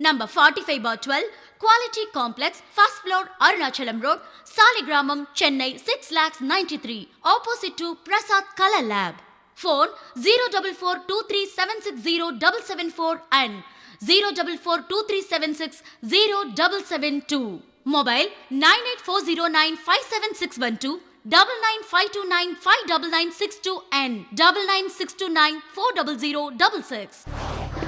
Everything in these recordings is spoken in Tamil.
Number forty five bar twelve quality complex first floor Arunachalam road Saligramam Chennai six lakhs ninety three opposite to Prasad Kala lab phone zero double four two three seven six zero double seven four and zero double four two three seven six zero double seven two mobile nine eight four zero nine five seven six one two double nine five two nine five double nine six two and double nine six two nine four double zero double six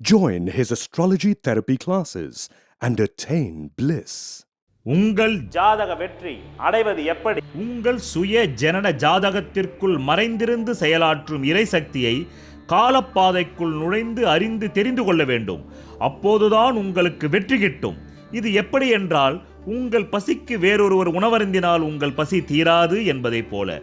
Join his astrology therapy classes and attain bliss. உங்கள் ஜாதக வெற்றி அடைவது எப்படி? உங்கள் சுய ஜனன ஜாதகத்திற்குள் மறைந்திருந்து செயலாற்றும் இறைசக்தியை காலப்பாதைக்குள் நுழைந்து அறிந்து தெரிந்து கொள்ள வேண்டும். அப்போதுதான் உங்களுக்கு வெற்றி கிட்டும். இது எப்படி என்றால் உங்கள் பசிக்கு வேறொருவர் உணவருந்தினால் உங்கள் பசி தீராது என்பதைப் போல.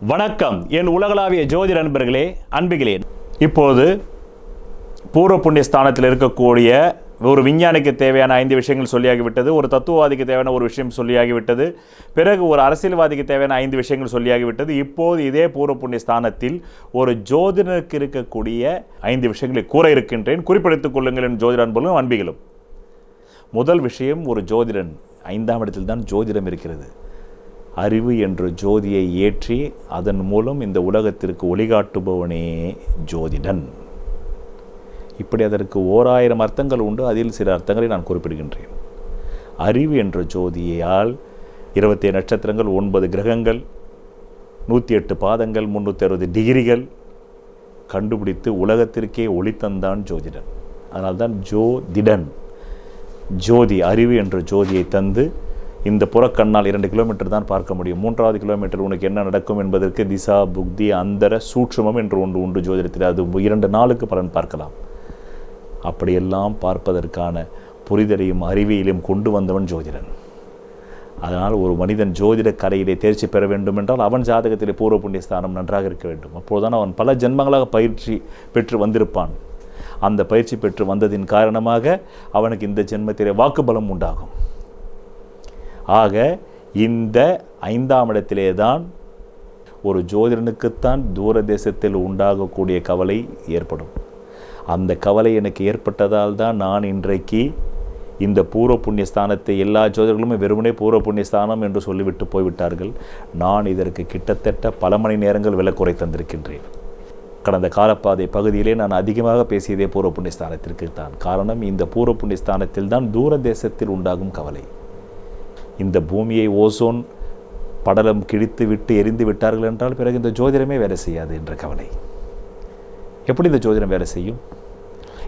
வணக்கம். என் உலகளாவிய ஜோதிட நண்பர்களே அன்புகளே. இப்போது பூர்வ புண்ணிய ஸ்தானத்தில் இருக்கக்கூடிய ஒரு விஞ்ஞானிக்கு தேவையான ஐந்து விஷயங்கள் சொல்லியாகிவிட்டது ஒரு தத்துவவாதிக்கு தேவையான ஒரு விஷயம் சொல்லியாகிவிட்டது பிறகு ஒரு அரசியல்வாதிக்கு தேவையான ஐந்து விஷயங்கள் சொல்லியாகிவிட்டது. இப்போது இதே பூர்வ புண்ணிய ஸ்தானத்தில் ஒரு ஜோதிடருக்கு இருக்கக்கூடிய ஐந்து விஷயங்களை கூற இருக்கின்றேன். குறிப்பிடுத்துக் கொள்ளுங்கள் என் ஜோதிட அன்பர்களும் அன்பிகளும். முதல் விஷயம் ஒரு ஜோதிடன் ஐந்தாம் இடத்தில் தான் ஜோதிடம் இருக்கிறது. அறிவு என்ற ஜோதியை ஏற்றி அதன் மூலம் இந்த உலகத்திற்கு ஒளிகாட்டுபவனே ஜோதிடன். இப்படி அதற்கு ஓராயிரம் அர்த்தங்கள் உண்டு. அதில் சில அர்த்தங்களை நான் குறிப்பிடுகின்றேன். அறிவு என்ற ஜோதியால் இருபத்தி நட்சத்திரங்கள் ஒன்பது கிரகங்கள் நூற்றி எட்டு பாதங்கள் முந்நூற்றி அறுபது டிகிரிகள் கண்டுபிடித்து உலகத்திற்கே ஒளி தந்தான் ஜோதிடன். அதனால்தான் ஜோதிடன். ஜோதி அறிவு என்ற ஜோதியை தந்து இந்த புறக்கண்ணால் இரண்டு கிலோமீட்டர் தான் பார்க்க முடியும். மூன்றாவது கிலோமீட்டர் உனக்கு என்ன நடக்கும் என்பதற்கு திசா புக்தி அந்தர சூட்சுமம் என்று ஒன்று உண்டு ஜோதிடத்தில். அது இரண்டு நாளுக்கு பலன் பார்க்கலாம். அப்படியெல்லாம் பார்ப்பதற்கான புரிதலையும் அறிவியலையும் கொண்டு வந்தவன் ஜோதிடன். அதனால் ஒரு மனிதன் ஜோதிட கரையிலே தேர்ச்சி பெற வேண்டும் என்றால் அவன் ஜாதகத்திலே பூர்வ புண்ணிய ஸ்தானம் நன்றாக இருக்க வேண்டும். அப்போதுதான் அவன் பல ஜென்மங்களாக பயிற்சி பெற்று வந்திருப்பான். அந்த பயிற்சி பெற்று வந்ததின் காரணமாக அவனுக்கு இந்த ஜென்மத்திலே வாக்குபலம் உண்டாகும். ஆக இந்த ஐந்தாம் இடத்திலே தான் ஒரு ஜோதிடனுக்குத்தான் தூர தேசத்தில் உண்டாகக்கூடிய கவலை ஏற்படும். அந்த கவலை எனக்கு ஏற்பட்டதால் தான் நான் இன்றைக்கு இந்த பூர்வ புண்ணிய ஸ்தானத்தை எல்லா ஜோதிடர்களுமே வெறுமனே பூர்வ புண்ணிய ஸ்தானம் என்று சொல்லிவிட்டு போய்விட்டார்கள். நான் இதற்கு கிட்டத்தட்ட பல மணி நேரங்கள் விலக்குறை தந்திருக்கின்றேன். கடந்த காலப்பாதை பகுதியிலே நான் அதிகமாக பேசியதே பூர்வ புண்ணிய ஸ்தானத்திற்கு தான். காரணம் இந்த பூர்வ புண்ணிய ஸ்தானத்தில் தான் தூர தேசத்தில் உண்டாகும் கவலை. இந்த பூமியை ஓசோன் படலம் கிழித்து விட்டு எரிந்து விட்டார்கள் என்றால் பிறகு இந்த ஜோதிடமே வேலை செய்யாது என்ற கவலை. எப்படி இந்த ஜோதிடம் வேலை செய்யும்?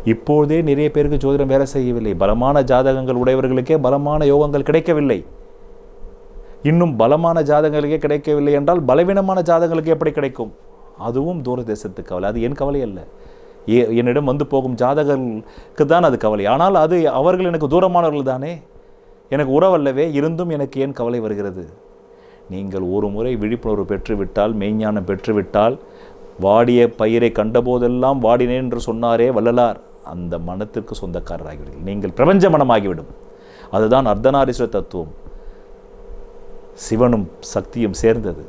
இப்போதே நிறைய பேருக்கு ஜோதிடம் வேலை செய்யவில்லை. பலமான ஜாதகங்கள் உடையவர்களுக்கே பலமான யோகங்கள் கிடைக்கவில்லை. இன்னும் பலமான ஜாதகங்களுக்கே கிடைக்கவில்லை என்றால் பலவீனமான ஜாதகங்களுக்கு எப்படி கிடைக்கும்? அதுவும் தூர தேசத்து கவலை. அது என் கவலை அல்ல. ஏ என்னிடம் வந்து போகும் ஜாதகர்களுக்கு தான் அது கவலை. ஆனால் அது அவர்கள் எனக்கு தூரமானவர்கள் தானே? எனக்கு உறவல்லவே இருந்தும் எனக்கு ஏன் கவலை வருகிறது? நீங்கள் ஒரு முறை விழிப்புணர்வு பெற்றுவிட்டால் மெய்ஞானம் பெற்றுவிட்டால் வாடிய பயிரை கண்டபோதெல்லாம் வாடினேன் என்று சொன்னாரே வள்ளலார். அந்த மனத்திற்கு சொந்தக்காரராகிவிடுங்கள். நீங்கள் பிரபஞ்ச மனமாகிவிடும். அதுதான் அர்த்தநாரீஸ்வர தத்துவம். சிவனும் சக்தியும் சேர்ந்தது.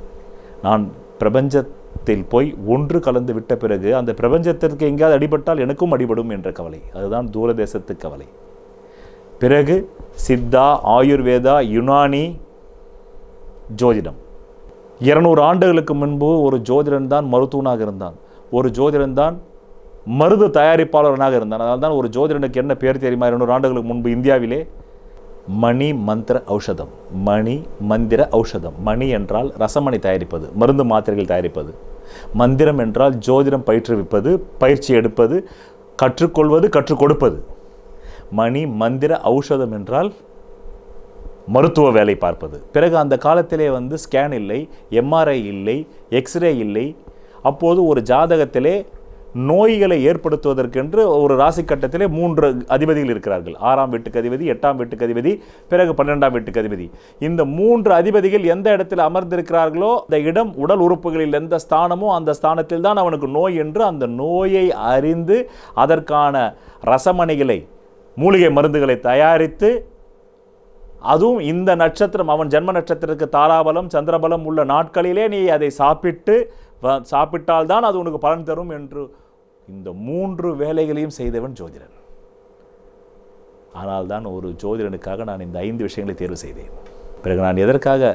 நான் பிரபஞ்சத்தில் போய் ஒன்று கலந்து விட்ட பிறகு அந்த பிரபஞ்சத்திற்கு எங்கேயாவது அடிபட்டால் எனக்கும் அடிபடும் என்ற கவலை. அதுதான் தூரதேசத்து கவலை. பிறகு சித்தா ஆயுர்வேதா யுனானி ஜோதிடம். இருநூறு ஆண்டுகளுக்கு முன்பு ஒரு ஜோதிடன் தான் மருத்துவனாக இருந்தான். ஒரு ஜோதிடன் தான் மருந்து தயாரிப்பாளரனாக இருந்தான். அதனால தான் ஒரு ஜோதிடனுக்கு என்ன பேர் தெரியுமா? இருநூறு ஆண்டுகளுக்கு முன்பு இந்தியாவிலே மணி மந்திர ஔஷதம். மணி மந்திர ஔஷதம். மணி என்றால் ரசமணி தயாரிப்பது மருந்து மாத்திரைகள் தயாரிப்பது. மந்திரம் என்றால் ஜோதிடம் பயிற்றுவிப்பது பயிற்சி எடுப்பது கற்றுக்கொள்வது கற்றுக் கொடுப்பது. மணி மந்திர ஔஷதம் என்றால் மருத்துவ வேலை பார்ப்பது. பிறகு அந்த காலத்திலே வந்து ஸ்கேன் இல்லை எம்ஆர்ஐ இல்லை எக்ஸ்ரே இல்லை. அப்போது ஒரு ஜாதகத்திலே நோய்களை ஏற்படுத்துவதற்கென்று ஒரு ராசி கட்டத்திலே மூன்று அதிபதிகள் இருக்கிறார்கள். ஆறாம் வீட்டுக்கு அதிபதி எட்டாம் வீட்டுக்கு அதிபதி பிறகு பன்னெண்டாம் வீட்டுக்கு அதிபதி. இந்த மூன்று அதிபதிகள் எந்த இடத்தில் அமர்ந்திருக்கிறார்களோ அந்த இடம் உடல் உறுப்புகளில் எந்த ஸ்தானமோ அந்த ஸ்தானத்தில் தான் அவனுக்கு நோய் என்று அந்த நோயை அறிந்து அதற்கான ரசமணிகளை மூலிகை மருந்துகளை தயாரித்து அதுவும் இந்த நட்சத்திரம் அவன் ஜென்ம நட்சத்திரத்துக்கு தாராபலம் சந்திரபலம் உள்ள நாட்களிலே நீ அதை சாப்பிட்டு சாப்பிட்டால்தான் அது உனக்கு பலன் தரும் என்று இந்த மூன்று வேலைகளையும் செய்தவன் ஜோதிடன். ஆனால் தான் ஒரு ஜோதிடனுக்காக நான் இந்த ஐந்து விஷயங்களை தேர்வு செய்தேன். பிறகு நான் எதற்காக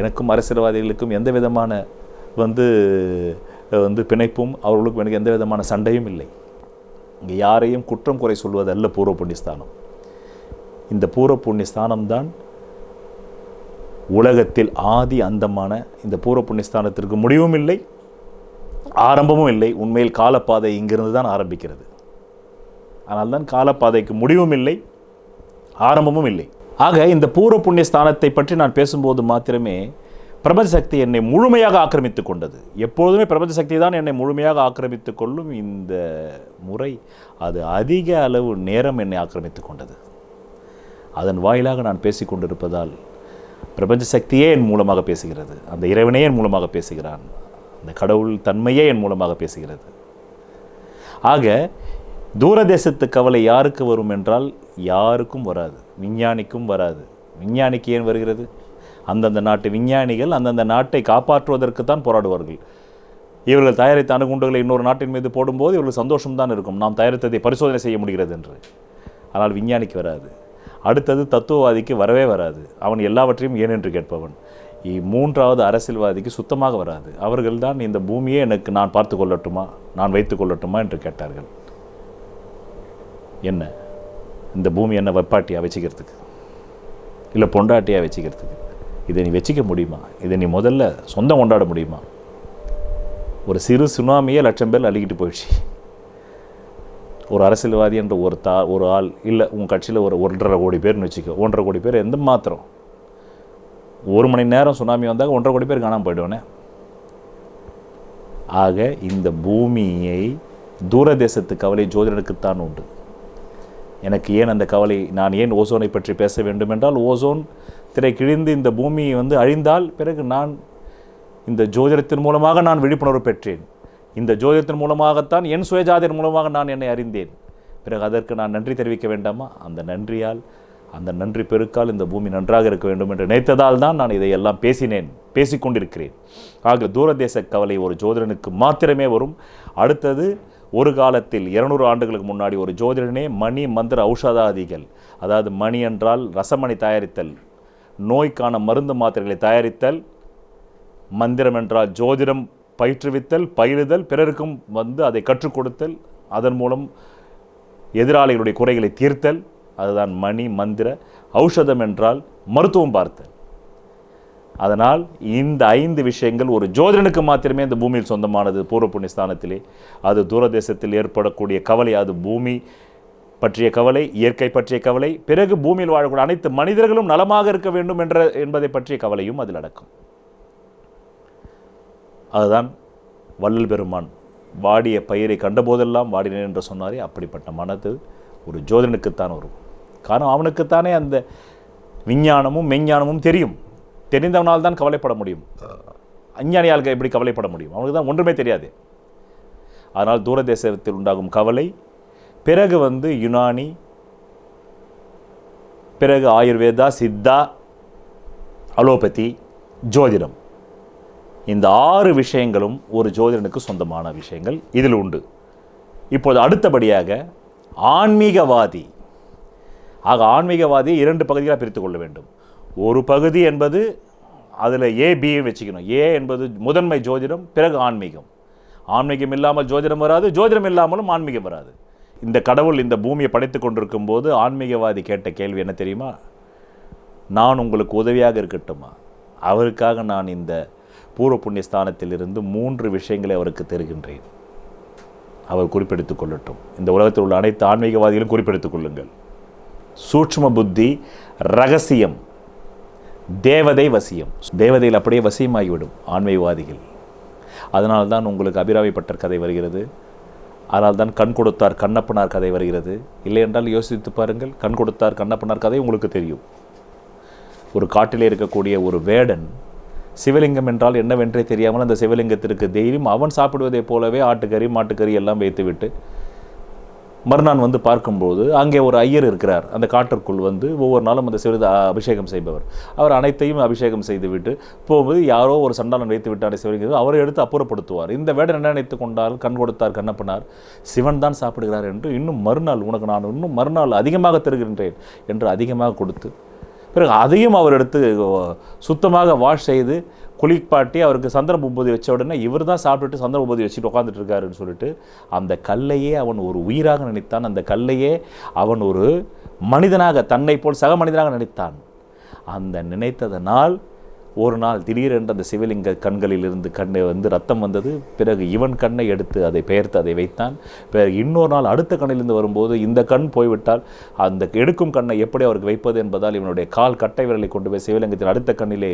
எனக்கும் அரசியல்வாதிகளுக்கும் எந்த விதமான வந்து வந்து பிணைப்பும் அவர்களுக்கும் எனக்கு எந்த விதமான சண்டையும் இல்லை. இங்கே யாரையும் குற்றம் குறை சொல்வது அல்ல பூர்வ புண்ணியஸ்தானம். இந்த பூர்வ புண்ணியஸ்தானம் தான் உலகத்தில் ஆதி அந்தமான இந்த பூர்வ புண்ணியஸ்தானத்திற்கு முடிவும் இல்லை ஆரம்பமும் இல்லை. உண்மையில் காலப்பாதை இங்கிருந்து தான் ஆரம்பிக்கிறது. ஆனால் தான் காலப்பாதைக்கு முடிவும் இல்லை ஆரம்பமும் இல்லை. ஆக இந்த பூர்வ புண்ணியஸ்தானத்தை பற்றி நான் பேசும்போது மாத்திரமே பிரபஞ்ச சக்தி என்னை முழுமையாக ஆக்கிரமித்து கொண்டது. எப்பொழுதுமே பிரபஞ்ச சக்தி தான் என்னை முழுமையாக ஆக்கிரமித்து கொள்ளும். இந்த முறை அது அதிக அளவு நேரம் என்னை ஆக்கிரமித்து கொண்டது. அதன் வாயிலாக நான் பேசிக் கொண்டிருப்பதால் பிரபஞ்ச சக்தியே என் மூலமாக பேசுகிறது. அந்த இறைவனே என் மூலமாக பேசுகிறான். அந்த கடவுள் தன்மையே என் மூலமாக பேசுகிறது. ஆக தூரதேசத்து கவலை யாருக்கு வரும் என்றால் யாருக்கும் வராது. விஞ்ஞானிக்கும் வராது. விஞ்ஞானிக்கு ஏன் வருகிறது? அந்தந்த நாட்டு விஞ்ஞானிகள் அந்தந்த நாட்டை காப்பாற்றுவதற்கு தான் போராடுவார்கள். இவர்கள் தயாரித்த அணுகுண்டுகளை இன்னொரு நாட்டின் மீது போடும்போது இவர்கள் சந்தோஷம்தான் இருக்கும். நாம் தயாரித்ததை பரிசோதனை செய்ய முடிகிறது என்று. ஆனால் விஞ்ஞானிக்கு வராது. அடுத்தது தத்துவவாதிக்கு வரவே வராது. அவன் எல்லாவற்றையும் ஏன் என்று கேட்பவன். மூன்றாவது அரசியல்வாதிக்கு சுத்தமாக வராது. அவர்கள்தான் இந்த பூமியே எனக்கு நான் பார்த்து கொள்ளட்டுமா நான் வைத்து கொள்ளட்டுமா என்று கேட்டார்கள். என்ன? இந்த பூமி என்ன வெப்பாட்டியாக வச்சுக்கிறதுக்கு? இல்லை பொண்டாட்டியாக வச்சுக்கிறதுக்கு? இதை நீ வச்சுக்க முடியுமா? இதை நீ முதல்ல சொந்தம் கொண்டாட முடியுமா? ஒரு சிறு சுனாமியே லட்சம் பேர் அள்ளிக்கிட்டு போயிடுச்சு. ஒரு அரசியல்வாதி என்ற ஒரு தா ஒரு ஆள் இல்லை உங்கள் கட்சியில் ஒரு ஒன்றரை கோடி பேர்னு வச்சுக்கோ. ஒன்றரை கோடி பேர் எந்த மாத்திரம்? ஒரு மணி நேரம் சுனாமி வந்தால் ஒன்றரை கோடி பேர் காணாமல் போயிடுவானே? ஆக இந்த பூமியை தூரதேசத்து கவலை ஜோதிடனுக்குத்தான் உண்டு. எனக்கு ஏன் அந்த கவலை நான் ஏன் ஓசோனை பற்றி பேச வேண்டும் என்றால் ஓசோன் திரை கிழிந்து இந்த பூமி வந்து அழிந்தால் பிறகு நான் இந்த ஜோதிடத்தின் மூலமாக நான் விழிப்புணர்வு பெற்றேன். இந்த ஜோதிடத்தின் மூலமாகத்தான் என் சுயஜாதியின் மூலமாக நான் என்னை அறிந்தேன். பிறகு அதற்கு நான் நன்றி தெரிவிக்க வேண்டாமா? அந்த நன்றியால் அந்த நன்றி பெருக்கால் இந்த பூமி நன்றாக இருக்க வேண்டும் என்று நினைத்ததால் தான் நான் இதையெல்லாம் பேசினேன் பேசிக்கொண்டிருக்கிறேன் ஆக தூரதேச கவலை ஒரு ஜோதிடனுக்கு மாத்திரமே வரும். அடுத்தது ஒரு காலத்தில் இருநூறு ஆண்டுகளுக்கு முன்னாடி ஒரு ஜோதிடனே மணி மந்திர ஔஷதாதிகள் அதாவது மணி என்றால் ரசமணி தயாரித்தல் நோய்க்கான மருந்து மாத்திரைகளை தயாரித்தல் மந்திரம் என்றால் ஜோதிடம் பயிற்றுவித்தல் பயிலுதல் பிறருக்கும் வந்து அதை கற்றுக் கொடுத்தல் அதன் மூலம் எதிராளிகளுடைய குறைகளை தீர்த்தல் அதுதான் மணி மந்திர ஔஷதம் என்றால் மருத்துவம் பார்த்தல். அதனால் இந்த ஐந்து விஷயங்கள் ஒரு ஜோதிடனுக்கு மாத்திரமே இந்த பூமியில் சொந்தமானது பூர்வ புண்ணிய ஸ்தானத்திலே அது தூரதேசத்தில் ஏற்படக்கூடிய கவலை அது பூமி பற்றிய கவலை இயற்கை பற்றிய கவலை பிறகு பூமியில் வாழக்கூடிய அனைத்து மனிதர்களும் நலமாக இருக்க வேண்டும் என்ற என்பதை பற்றிய கவலையும் அதில் அடக்கும். அதுதான் வள்ளல் பெருமான் வாடிய பயிரை கண்டபோதெல்லாம் வாடினேன் என்று சொன்னாரே அப்படிப்பட்ட மனது ஒரு ஜோதிடனுக்குத்தான் வரும். காரணம் அவனுக்குத்தானே அந்த விஞ்ஞானமும் மெஞ்ஞானமும் தெரியும். தெரிந்தவனால் தான் கவலைப்பட முடியும். அஞ்ஞானியாளுக்கு எப்படி கவலைப்பட முடியும்? அவனுக்கு தான் ஒன்றுமே தெரியாது. அதனால் தூரதேசத்தில் உண்டாகும் கவலை பிறகு வந்து யுனானி பிறகு ஆயுர்வேதா சித்தா அலோபதி ஜோதிடம். இந்த ஆறு விஷயங்களும் ஒரு ஜோதிடனுக்கு சொந்தமான விஷயங்கள். இதில் உண்டு. இப்போது அடுத்தபடியாக ஆன்மீகவாதி. ஆக ஆன்மீகவாதியை இரண்டு பகுதிகளாக பிரித்து கொள்ள வேண்டும். ஒரு பகுதி என்பது அதில் ஏ பி வச்சுக்கணும். ஏ என்பது முதன்மை ஜோதிடம் பிறகு ஆன்மீகம். ஆன்மீகம் இல்லாமல் ஜோதிடம் வராது ஜோதிடம் இல்லாமலும் ஆன்மீகம் வராது. இந்த கடவுள் இந்த பூமியை படைத்து கொண்டிருக்கும் போது ஆன்மீகவாதி கேட்ட கேள்வி என்ன தெரியுமா? நான் உங்களுக்கு உதவியாக இருக்கட்டுமா? அவருக்காக நான் இந்த பூர்வ புண்ணிய ஸ்தானத்திலிருந்து மூன்று விஷயங்களை அவருக்கு தருகின்றேன். அவர் குறிப்பெடுத்துக் கொள்ளட்டும். இந்த உலகத்தில் உள்ள அனைத்து ஆன்மீகவாதிகளும் குறிப்பெடுத்துக் கொள்ளுங்கள். சூட்சும புத்தி ரகசியம் தேவதை வசியம். தேவதையில் அப்படியே வசியமாகிவிடும் ஆன்மீகவாதிகள். அதனால்தான் உங்களுக்கு அபிராமி பட்டர் கதை வருகிறது. அதனால்தான் கண் கொடுத்தார் கண்ணப்பனார் கதை வருகிறது. இல்லை என்றால் யோசித்து பாருங்கள் கண் கொடுத்தார் கண்ணப்பனார் கதை உங்களுக்கு தெரியும். ஒரு காட்டிலே இருக்கக்கூடிய ஒரு வேடன் சிவலிங்கம் என்றால் என்னவென்றே தெரியாமல் அந்த சிவலிங்கத்திற்கு தெய்வம் அவன் சாப்பிடுவதைப் போலவே ஆட்டுக்கறி மாட்டுக்கறி எல்லாம் வைத்துவிட்டு மறுநாள் வந்து பார்க்கும்போது அங்கே ஒரு ஐயர் இருக்கிறார். அந்த காட்டிற்குள் வந்து ஒவ்வொரு நாளும் அந்த சிறிது அபிஷேகம் செய்பவர். அவர் அனைத்தையும் அபிஷேகம் செய்துவிட்டு போகும்போது யாரோ ஒரு சண்டாளன் வைத்து விட்டார் சிவலிங்கம் அவரை எடுத்து அப்புறப்படுத்துவார். இந்த வேடன் என்ன நினைத்து கொண்டால் கண் கொடுத்தார் கண்ணப்பனார் சிவன் தான் சாப்பிடுகிறார் என்று இன்னும் மறுநாள் உனக்கு நான் இன்னும் மறுநாள் அதிகமாக தருகின்றேன் என்று அதிகமாக கொடுத்து பிறகு அதையும் அவர் எடுத்து சுத்தமாக வாஷ் செய்து குளிப்பாட்டி அவருக்கு சந்திரன் உபதி வச்ச உடனே இவர் தான் சாப்பிட்டுட்டு சந்திர உபதி வச்சுட்டு உட்காந்துட்டு இருக்காருன்னு சொல்லிட்டு அந்த கல்லையே அவன் ஒரு உயிராக நினைத்தான். அந்த கல்லையே அவன் ஒரு மனிதனாக தன்னை போல் சக மனிதனாக நினைத்தான். அந்த நினைத்ததனால் ஒரு நாள் திடீரென்று அந்த சிவலிங்க கண்களிலிருந்து கண்ணை வந்து ரத்தம் வந்தது. பிறகு இவன் கண்ணை எடுத்து அதை பெயர்த்து அதை வைத்தான். பிறகு இன்னொரு நாள் அடுத்த கண்ணிலிருந்து வரும்போது இந்த கண் போய்விட்டால் அந்த எடுக்கும் கண்ணை எப்படி அவருக்கு வைப்பது என்பதால் இவனுடைய கால் கட்டை விரலை கொண்டு போய் சிவலிங்கத்தின் அடுத்த கண்ணிலே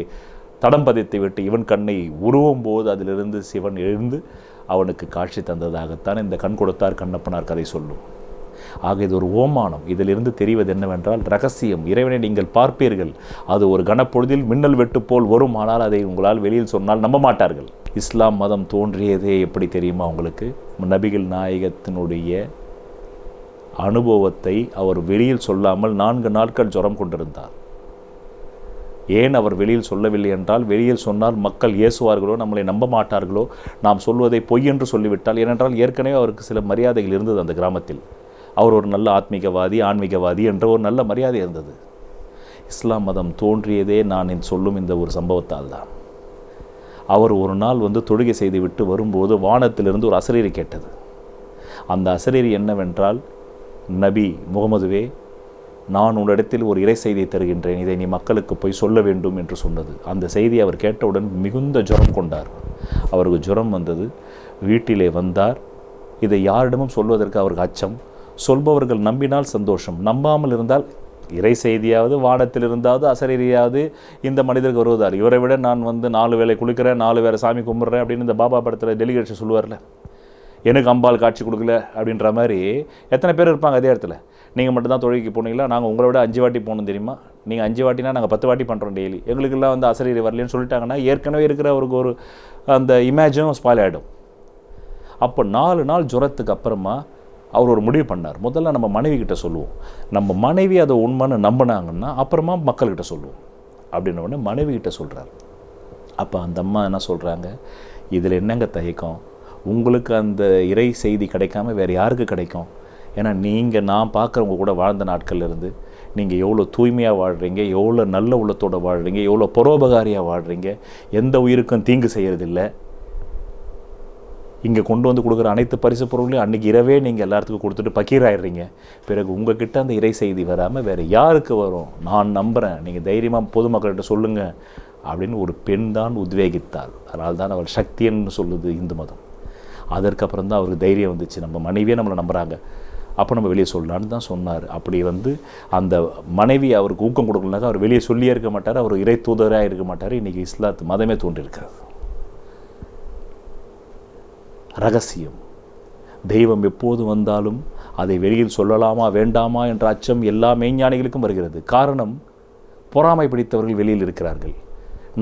தடம் பதித்து விட்டு இவன் கண்ணை உருவும் போது அதிலிருந்து சிவன் எழுந்து அவனுக்கு காட்சி தந்ததாகத்தான் இந்த கண் கொடுத்தார் கண்ணப்பனார் கதை சொல்லும். ஆக இது ஒரு ஓமானம். இதிலிருந்து தெரிவது என்னவென்றால் ரகசியம். இறைவனை நீங்கள் பார்ப்பீர்கள். அது ஒரு கனப்பொழுதில் மின்னல் வெட்டு போல் வரும். ஆனால் அதை உங்களால் வெளியில் சொன்னால் நம்ப மாட்டார்கள். இஸ்லாம் மதம் தோன்றியதே எப்படி தெரியுமா உங்களுக்கு? நபிகள் நாயகத்தினுடைய அனுபவத்தை அவர் வெளியில் சொல்லாமல் நான்கு நாட்கள் ஜுரம் கொண்டிருந்தார். ஏன் அவர் வெளியில் சொல்லவில்லை என்றால் வெளியில் சொன்னால் மக்கள் ஏசுவார்களோ நம்மளை நம்ப மாட்டார்களோ நாம் சொல்வதை பொய் என்று சொல்லிவிட்டால் ஏனென்றால் ஏற்கனவே அவருக்கு சில மரியாதைகள் இருந்தது அந்த கிராமத்தில். அவர் ஒரு நல்ல ஆத்மீகவாதி ஆன்மீகவாதி என்ற ஒரு நல்ல மரியாதை இருந்தது. இஸ்லாம் மதம் தோன்றியதே நான் சொல்லும் இந்த ஒரு சம்பவத்தால் தான். அவர் ஒரு நாள் வந்து தொழுகை செய்து விட்டு வரும்போது வானத்திலிருந்து ஒரு அசரீரி கேட்டது. அந்த அசரீரி என்னவென்றால் நபி முகமதுவே நான் உன்னிடத்தில் ஒரு இறை செய்தியை தருகின்றேன். இதை நீ மக்களுக்கு போய் சொல்ல வேண்டும் என்று சொன்னது. அந்த செய்தியை அவர் கேட்டவுடன் மிகுந்த ஜுரம் கொண்டார். அவருக்கு ஜுரம் வந்தது. வீட்டிலே வந்தார். இதை யாரிடமும் சொல்வதற்கு அவருக்கு அச்சம். சொல்பவர்கள் நம்பினால் சந்தோஷம். நம்பாமல் இருந்தால் இறை செய்தியாவது வானத்தில் இருந்தாவது அசரீரியாவது இந்த மனிதருக்கு வருவதால். இவரை விட நான் வந்து நாலு வேளை குளிக்கிறேன் நாலு வேளை சாமி கும்பிட்றேன் அப்படின்னு இந்த பாபா படத்தில் டெலிகேஷன் சொல்லுவார்ல. எனக்கு அம்பாள் காட்சி கொடுக்கல அப்படின்ற மாதிரி எத்தனை பேர் இருப்பாங்க அதே இடத்துல. நீங்கள் மட்டும் தான் தொழுகைக்கு போனீங்களா? நாங்கள் உங்களை விட அஞ்சு வாட்டி போகணும் தெரியுமா? நீங்கள் அஞ்சு வாட்டினா நாங்கள் பத்து வாட்டி பண்ணுறோம் டெய்லி எங்களுக்கெல்லாம் வந்து அசரீரி வரலன்னு சொல்லிட்டாங்கன்னா ஏற்கனவே இருக்கிற அவருக்கு ஒரு அந்த இமேஜும் ஸ்பாயில் ஆகிடும் அப்போ நாலு நாள் ஜுரத்துக்கு அப்புறமா அவர் ஒரு முடிவு பண்ணார். முதல்ல நம்ம மனைவி கிட்ட சொல்லுவோம். நம்ம மனைவி அதை உண்மைன்னு நம்பினாங்கன்னா அப்புறமா மக்கள்கிட்ட சொல்லுவோம். அப்படின்ன உடனே மனைவி கிட்ட சொல்கிறார் அப்போ அந்த அம்மா என்ன சொல்கிறாங்க இதில் என்னங்க தயக்கம்? உங்களுக்கு அந்த இறை செய்தி கிடைக்காம வேறு யாருக்கு கிடைக்கும்? ஏன்னா நீங்கள் நான் பார்க்குறவங்க கூட வாழ்ந்த நாட்கள்லேருந்து நீங்கள் எவ்வளோ தூய்மையாக வாழ்கிறீங்க எவ்வளோ நல்ல உள்ளத்தோடு வாழ்கிறீங்க எவ்வளோ பரோபகாரியாக வாழ்கிறீங்க எந்த உயிருக்கும் தீங்கு செய்கிறதில்ல இங்கே கொண்டு வந்து கொடுக்குற அனைத்து பரிசு பொருளையும் அன்றைக்கி இரவே நீங்கள் எல்லாத்துக்கும் கொடுத்துட்டு பக்கீராயிடுறீங்க. பிறகு உங்ககிட்ட அந்த இறை செய்தி வராமல் வேறு யாருக்கு வரும்? நான் நம்புகிறேன் நீங்கள் தைரியமாக பொதுமக்கள்கிட்ட சொல்லுங்கள் அப்படின்னு ஒரு பெண் தான் உத்வேகித்தாள். அதனால் தான் அவள் சக்தின்னு சொல்லுது இந்து மதம். அதற்கப்புறம் தான் அவருக்கு தைரியம் வந்துச்சு. நம்ம மனைவியே நம்மளை நம்புகிறாங்க அப்போ நம்ம வெளியே சொல்லலான்னு தான் சொன்னார். அப்படி வந்து அந்த மனைவி அவருக்கு ஊக்கம் கொடுக்கலனாக்கா அவர் வெளியே சொல்லியே இருக்க மாட்டார். அவர் இறை தூதராக இருக்க மாட்டார். இன்றைக்கி இஸ்லாத்து மதமே தோன்றியிருக்கிறது ரகசியம். தெய்வம் எப்போது வந்தாலும் அதை வெளியில் சொல்லலாமா வேண்டாமா என்ற அச்சம் எல்லா மெய்ஞானிகளுக்கும் வருகிறது. காரணம் பொறாமை பிடித்தவர்கள் வெளியில் இருக்கிறார்கள்.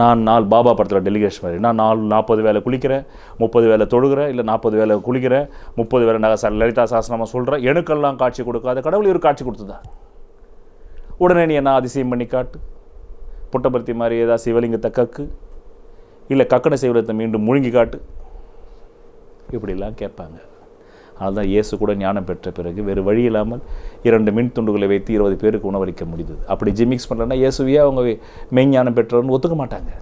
நான் நாள் பாபா படத்தில் டெலிகேஷன் மாதிரி நான் நாலு நாற்பது வேலை குளிக்கிறேன் முப்பது வேலை தொழுகிறேன் இல்லை நாற்பது வேலை குளிக்கிறேன் முப்பது வேலை நகை லலிதா சாசனமாக சொல்கிறேன் எனக்கெல்லாம் காட்சி கொடுக்காத கடவுள் இவர் காட்சி கொடுத்ததா? உடனே நீ என்ன அதிசயம் பண்ணி காட்டு? புட்டபர்த்தி மாதிரி ஏதாவது சிவலிங்கத்தை கக்கு இல்லை கக்கண சிவலிங்கத்தை மீண்டும் முழுங்கி காட்டு. இப்படிலாம் கேட்பாங்க. அதுதான் இயேசு கூட ஞானம் பெற்ற பிறகு வேறு வழி இல்லாமல் இரண்டு மின் துண்டுகளை வைத்து இருபது பேருக்கு உணவளிக்க முடியுது அப்படி ஜிமிக்ஸ் பண்ணலன்னா இயேசுவையே அவங்க மெய்ஞானம் பெற்றவர்னு ஒத்துக்க மாட்டாங்க.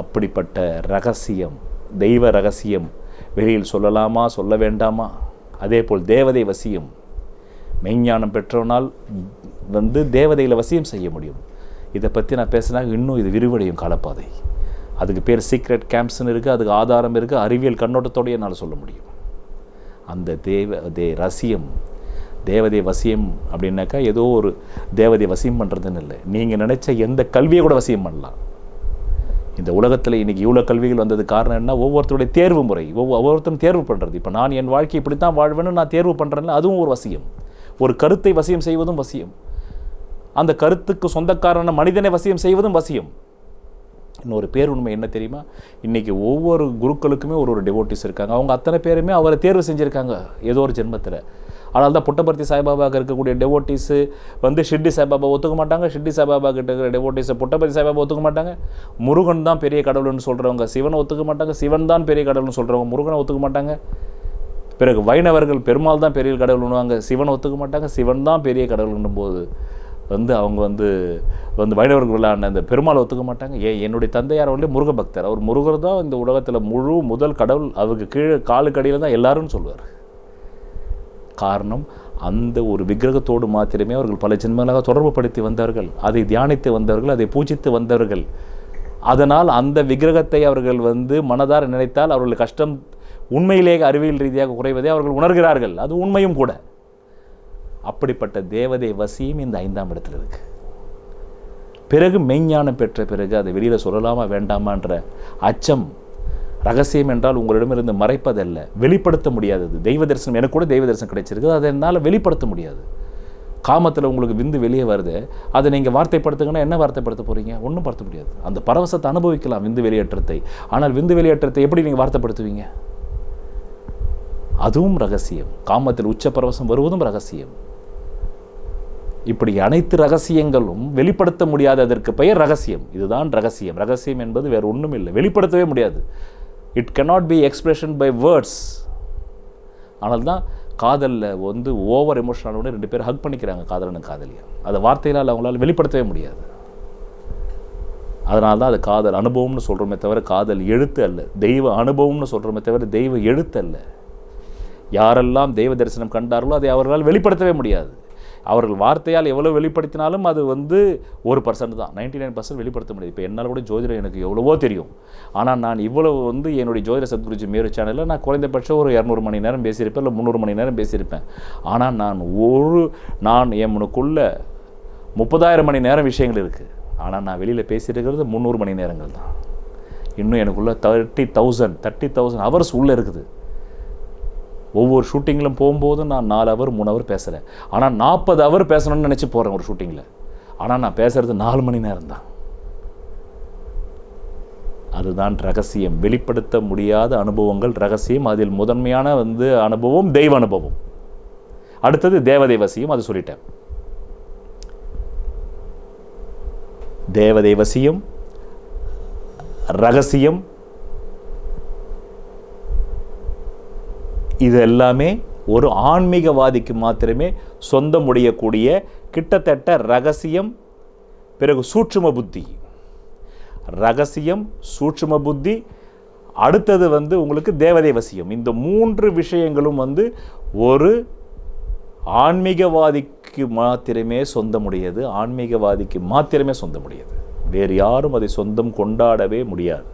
அப்படிப்பட்ட ரகசியம் தெய்வ ரகசியம் வெளியில் சொல்லலாமா சொல்ல வேண்டாமா? அதே போல் தேவதை வசியம். மெய்ஞானம் பெற்றவனால் வந்து தேவதையில் வசியம் செய்ய முடியும். இதை பற்றி நான் பேசினா இன்னும் இது விரிவடையும் காலப்பாதை. அதுக்கு பேர் சீக்ரெட் கேம்ப்ஸ்னு இருக்குது அதுக்கு ஆதாரம் இருக்குது அறிவியல் கண்ணோட்டத்தோடைய என்னால் சொல்ல முடியும். அந்த தேவ தே ரசியம் தேவதை வசியம் அப்படின்னாக்கா ஏதோ ஒரு தேவதை வசியம் பண்ணுறதுன்னு இல்லை. நீங்கள் நினச்ச எந்த கல்வியை கூட வசியம் பண்ணலாம். இந்த உலகத்தில் இன்றைக்கி இவ்வளோ கல்விகள் வந்தது காரணம் என்ன? ஒவ்வொருத்தருடைய தேர்வு முறை ஒவ்வொரு ஒவ்வொருத்தரும் தேர்வு பண்ணுறது இப்போ நான் என் வாழ்க்கை இப்படி தான் வாழ்வேன்னு நான் தேர்வு பண்ணுறேன் அதுவும் ஒரு வசியம். ஒரு கருத்தை வசியம் செய்வதும் வசியம். அந்த கருத்துக்கு சொந்தக்காரன மனிதனை வசியம் செய்வதும் வசியம். இன்னொரு பேர் உண்மை என்ன தெரியுமா? இன்றைக்கி ஒவ்வொரு குருக்களுக்குமே ஒரு ஒரு டிவோட்டிஸ் இருக்காங்க. அவங்க அத்தனை பேருமே அவரை தேர்வு செஞ்சுருக்காங்க ஏதோ ஒரு ஜென்மத்தில். அதனால் தான் புட்டபர்த்தி சாய்பாபாவுக்கு இருக்கக்கூடிய டெவோட்டிஸு வந்து ஷிர்டி சாய்பாபா ஒத்துக்க மாட்டாங்க. ஷிர்டி சாய்பாபா கிட்ட இருக்கிற டெவோட்டிஸை புட்டபர்த்தி சாய்பாபா ஒத்துக்க மாட்டாங்க. முருகன் தான் பெரிய கடவுள்னு சொல்கிறவங்க சிவனை ஒத்துக்க மாட்டாங்க. சிவன் தான் பெரிய கடவுள்னு சொல்கிறவங்க முருகனை ஒத்துக்க மாட்டாங்க. பிறகு வைணவர்கள் பெருமாள் தான் பெரிய கடவுள்னுவாங்க. சிவனை ஒத்துக்க மாட்டாங்க. சிவன் தான் பெரிய கடவுள்னும் போது வந்து அவங்க வந்து வந்து வைணவர்கள் விளையாடின அந்த பெருமாளை ஒத்துக்க மாட்டாங்க. ஏன்? என்னுடைய தந்தையார் வந்து முருக பக்தர் அவர் முருகர் தான் இந்த உலகத்தில் முழு முதல் கடவுள். அவருக்கு கீழே காலுக்கடியில் தான் எல்லாரும் சொல்லுவார் காரணம் அந்த ஒரு விக்கிரகத்தோடு மாத்திரமே அவர்கள் பல ஜென்மங்களாக தொடர்பு படுத்தி வந்தார்கள். அதை தியானித்து வந்தவர்கள் அதை பூஜித்து வந்தவர்கள் அதனால் அந்த விக்கிரகத்தை அவர்கள் வந்து மனதார நினைத்தால் அவர்கள் கஷ்டம் உண்மையிலேயே அறிவியல் ரீதியாக குறைவதை அவர்கள் உணர்கிறார்கள். அது உண்மையும் கூட. அப்படிப்பட்ட தேவதை வசியம் இந்த ஐந்தாம் இடத்துல இருக்கு. பிறகு மெய்ஞானம் பெற்ற பிறகு அதை வெளியில் சொல்லலாமா வேண்டாமான்ற அச்சம் ரகசியம் என்றால் உங்களிடமிருந்து மறைப்பதல்ல வெளிப்படுத்த முடியாதது. தெய்வ தரிசனம் எனக்கு கூட தெய்வ தரிசனம் கிடைச்சிருக்குது அதை என்னால் வெளிப்படுத்த முடியாது. காமத்தில் உங்களுக்கு விந்து வெளியே வருது அதை நீங்கள் வார்த்தைப்படுத்துங்கன்னா என்ன வார்த்தைப்படுத்த போகிறீங்க ஒன்றும் படுத்த முடியாது. அந்த பரவசத்தை அனுபவிக்கலாம் விந்து வெளியேற்றத்தை. ஆனால் விந்து வெளியேற்றத்தை எப்படி நீங்கள் வார்த்தைப்படுத்துவீங்க? அதுவும் ரகசியம். காமத்தில் உச்ச பரவசம் வருவதும் ரகசியம். இப்படி அனைத்து ரகசியங்களும் வெளிப்படுத்த முடியாத அதற்கு பெயர் ரகசியம். இதுதான் ரகசியம். ரகசியம் என்பது வேறு ஒன்றும் இல்லை. வெளிப்படுத்தவே முடியாது. It cannot be expression by words ஆனால் தான் காதலில் வந்து ஓவர் எமோஷனல் உடனே ரெண்டு பேர் ஹக் பண்ணிக்கிறாங்க காதலனு காதலியை. அதை வார்த்தைகளால் அவங்களால வெளிப்படுத்தவே முடியாது. அதனால தான் அது காதல் அனுபவம்னு சொல்கிறோமே தவிர காதல் எழுத்து அல்ல. தெய்வ அனுபவம்னு சொல்கிறோமே தவிர தெய்வ எழுத்து அல்ல. யாரெல்லாம் தெய்வ தரிசனம் கண்டார்களோ அதை அவர்களால் வெளிப்படுத்தவே முடியாது. அவர்கள் வார்த்தையால் எவ்வளோ வெளிப்படுத்தினாலும் அது வந்து ஒரு பர்சன்ட் தான். நைன்டி நைன் பர்சன்ட் வெளிப்படுத்த முடியாது. இப்போ என்னால் கூட ஜோதிடம் எனக்கு எவ்வளவோ தெரியும். ஆனால் நான் இவ்வளவு வந்து என்னுடைய ஜோதிட சத்குருஜி மேரு சேனலில் நான் குறைந்தபட்சம் ஒரு இரநூறு மணி நேரம் பேசியிருப்பேன் இல்லை முந்நூறு மணி நேரம் பேசியிருப்பேன். ஆனால் நான் ஒரு நான் எம்னுக்குள்ள முப்பதாயிரம் மணி நேரம் விஷயங்கள் இருக்குது ஆனால் நான் வெளியில் பேசியிருக்கிறது முந்நூறு மணி நேரங்கள் தான். இன்னும் எனக்குள்ள thirty thousand thirty thousand hours உள்ளே இருக்குது. ஒவ்வொரு ஷூட்டிங்கிலும் போகும்போதும் நான் நாலு ஹவர் மூணு ஹவர் பேசுகிறேன் ஆனால் நாற்பது ஹவர் பேசணும்னு நினச்சி போகிறேன் ஒரு ஷூட்டிங்கில் ஆனால் நான் பேசுகிறது நாலு மணி நேரம் தான். அதுதான் ரகசியம். வெளிப்படுத்த முடியாத அனுபவங்கள் ரகசியம். அதில் முதன்மையான வந்து அனுபவம் தெய்வ அனுபவம். அடுத்தது தேவதேவசியம் அது சொல்லிட்டேன். தேவதேவசியம் ரகசியம் இது எல்லாமே ஒரு ஆன்மீகவாதிக்கு மாத்திரமே சொந்தம் உடையக்கூடிய கிட்டத்தட்ட ரகசியம் பிறகு சூட்சும புத்தி. ரகசியம் சூட்சும புத்தி அடுத்தது வந்து உங்களுக்கு தேவதேவசியம் இந்த மூன்று விஷயங்களும் வந்து ஒரு ஆன்மீகவாதிக்கு மாத்திரமே சொந்தமுடையது ஆன்மீகவாதிக்கு மாத்திரமே சொந்தமுடையது வேறு யாரும் அதை சொந்தம் கொண்டாடவே முடியாது.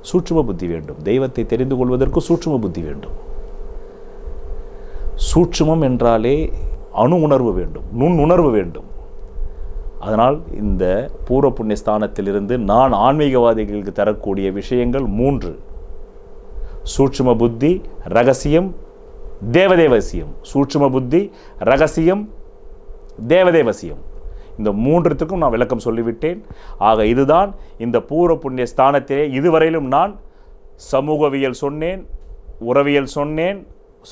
சூட்சும புத்தி வேண்டும். தெய்வத்தை தெரிந்து கொள்வதற்கு சூட்சும புத்தி வேண்டும். சூட்சுமம் என்றாலே அணு உணர்வு வேண்டும் நுண் உணர்வு வேண்டும். அதனால் இந்த பூர்வ புண்ணிய ஸ்தானத்திலிருந்து நான் ஆன்மீகவாதிகளுக்கு தரக்கூடிய விஷயங்கள் மூன்று. சூட்சும புத்தி ரகசியம் தேவதேவசியம் சூட்சும புத்தி ரகசியம் தேவதேவசியம் இந்த மூன்றுத்துக்கும் நான் விளக்கம் சொல்லிவிட்டேன். ஆக இதுதான் இந்த பூர்வ புண்ணிய ஸ்தானத்திலே இதுவரையிலும் நான் சமூகவியல் சொன்னேன் உறவியல் சொன்னேன்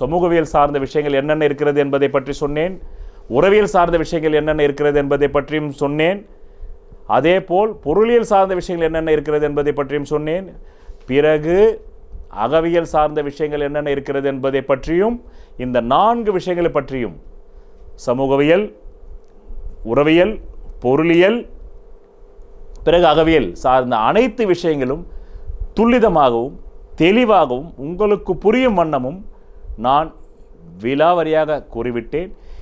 சமூகவியல் சார்ந்த விஷயங்கள் என்னென்ன இருக்கிறது என்பதை பற்றி சொன்னேன். உறவியல் சார்ந்த விஷயங்கள் என்னென்ன இருக்கிறது என்பதை பற்றியும் சொன்னேன். அதேபோல் பொருளியல் சார்ந்த விஷயங்கள் என்னென்ன இருக்கிறது என்பதை பற்றியும் சொன்னேன். பிறகு அகவியல் சார்ந்த விஷயங்கள் என்னென்ன இருக்கிறது என்பதை பற்றியும் இந்த நான்கு விஷயங்களை பற்றியும் சமூகவியல் உறவியல் பொருளியல் பிறகு அகவியல் சார்ந்த அனைத்து விஷயங்களும் துல்லிதமாகவும் தெளிவாகவும் உங்களுக்கு புரியும் வண்ணமும் நான் விலாவரியாக கூறிவிட்டேன்.